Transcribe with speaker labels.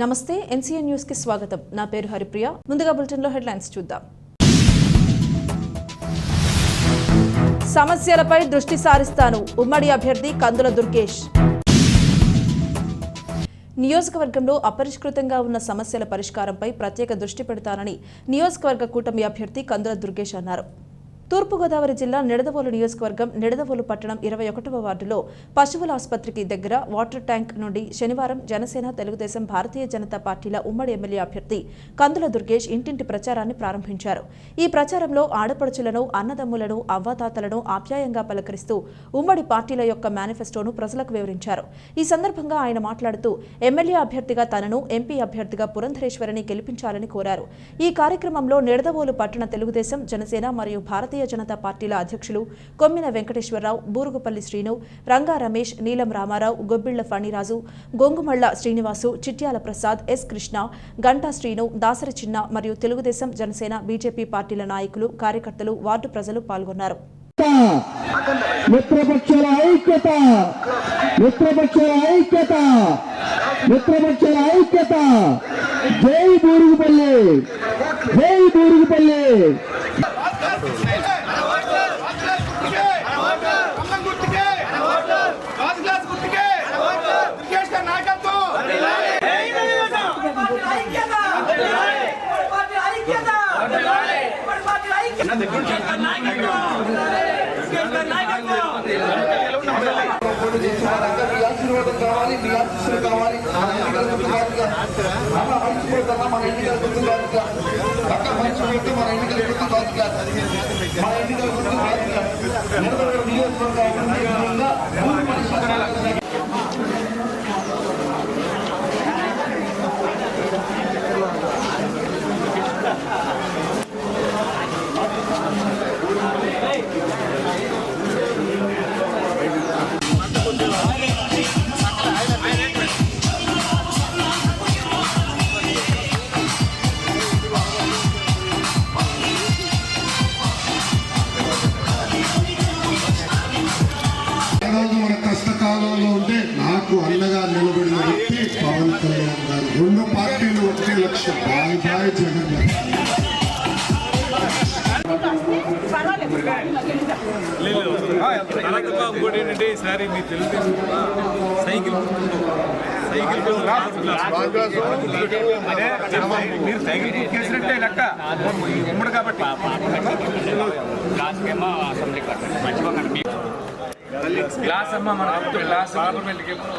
Speaker 1: నమస్తే ఎన్సీఎన్ న్యూస్కి స్వాగతం. నా పేరు హరిప్రియ. ముందుగా బులెటిన్లో హెడ్లైన్స్ చూద్దాం. సమస్యలపై దృష్టి సారిస్తాను. ఉమ్మడి అభ్యర్థి కందుల దుర్గేష్. నియోజకవర్గంలో అపరిష్కృతంగా ఉన్న సమస్యల పరిష్కారంపై ప్రత్యేక దృష్టి పెడతానని నియోజకవర్గ కూటమి అభ్యర్థి కందుల దుర్గేష్ అన్నారు. తూర్పుగోదావరి జిల్లా నిడదవోలు నియోజకవర్గం నిడదవోలు పట్టణం ఇరవై ఒకటవ వార్డులో పశువుల ఆసుపత్రికి దగ్గర వాటర్ ట్యాంక్ నుండి శనివారం జనసేన తెలుగుదేశం భారతీయ జనతా పార్టీల ఉమ్మడి ఎమ్మెల్యే అభ్యర్థి కందుల దుర్గేష్ ఇంటింటి ప్రచారాన్ని ప్రారంభించారు. ఈ ప్రచారంలో ఆడపడుచులను అన్నదమ్ములను అవ్వాతాతలను ఆప్యాయంగా పలకరిస్తూ ఉమ్మడి పార్టీల యొక్క మేనిఫెస్టోను ప్రజలకు వివరించారు. ఈ సందర్భంగా ఆయన మాట్లాడుతూ ఎమ్మెల్యే అభ్యర్థిగా తనను ఎంపీ అభ్యర్థిగా పురంధరేశ్వరిని గెలిపించాలని కోరారు. ఈ కార్యక్రమంలో నిడదవోలు పట్టణ తెలుగుదేశం జనసేన మరియు భారతీయ జనతా పార్టీల అధ్యక్షులు కొమ్మిన వెంకటేశ్వరరావు బూరుగుపల్లి శ్రీను రంగా రమేష్ నీలం రామారావు గొబ్బిళ్ళ ఫణిరాజు గొంగుమళ్ళ శ్రీనివాసు చిట్యాల ప్రసాద్ ఎస్ కృష్ణ గంటా శ్రీను దాసరి చిన్న మరియు తెలుగుదేశం జనసేన బీజేపీ పార్టీల నాయకులు కార్యకర్తలు వార్డు ప్రజలు పాల్గొన్నారు.
Speaker 2: మిత్రపక్షాల ఐక్యత మిత్రపక్షాల ఐక్యత మిత్రపక్షాల ఐక్యత. జై బూరుగుపల్లి జై బూరుగుపల్లి.
Speaker 3: ఆశీర్వాదం కావాలి మీ ఆశీస్సులు కావాలి మన ఎన్నికల గుర్తు కాదుగా అమ్మ మర్చిపోతున్నా మన ఎన్నికల గుర్తు కాదుగా అక్క మర్చిపోతే మన ఎన్నికల గుర్తు కాదుగా మన ఎన్నికల గుర్తు కాదుగా నిడదవోలు నియోజకవర్గ
Speaker 4: నాకు అండగా నిలబడిన వ్యక్తి పవన్ కళ్యాణ్ గారు. రెండు పార్టీలు ఒకటే లక్ష్యం. బాయ్ బాయ్ జగన్ గారు.
Speaker 5: తనకమా ఇంకోటి ఏంటంటే ఈసారి మీ తెలుగుదేశం సైకిల్ సైకిల్ మీరు సైకిల్ గుర్తించినట్టే లెక్క. ఉమ్మడి కాబట్టి. గ్లాస్ అమ్మ మన గ్లాస్ గవర్నమెంట్కి ఎప్పుడు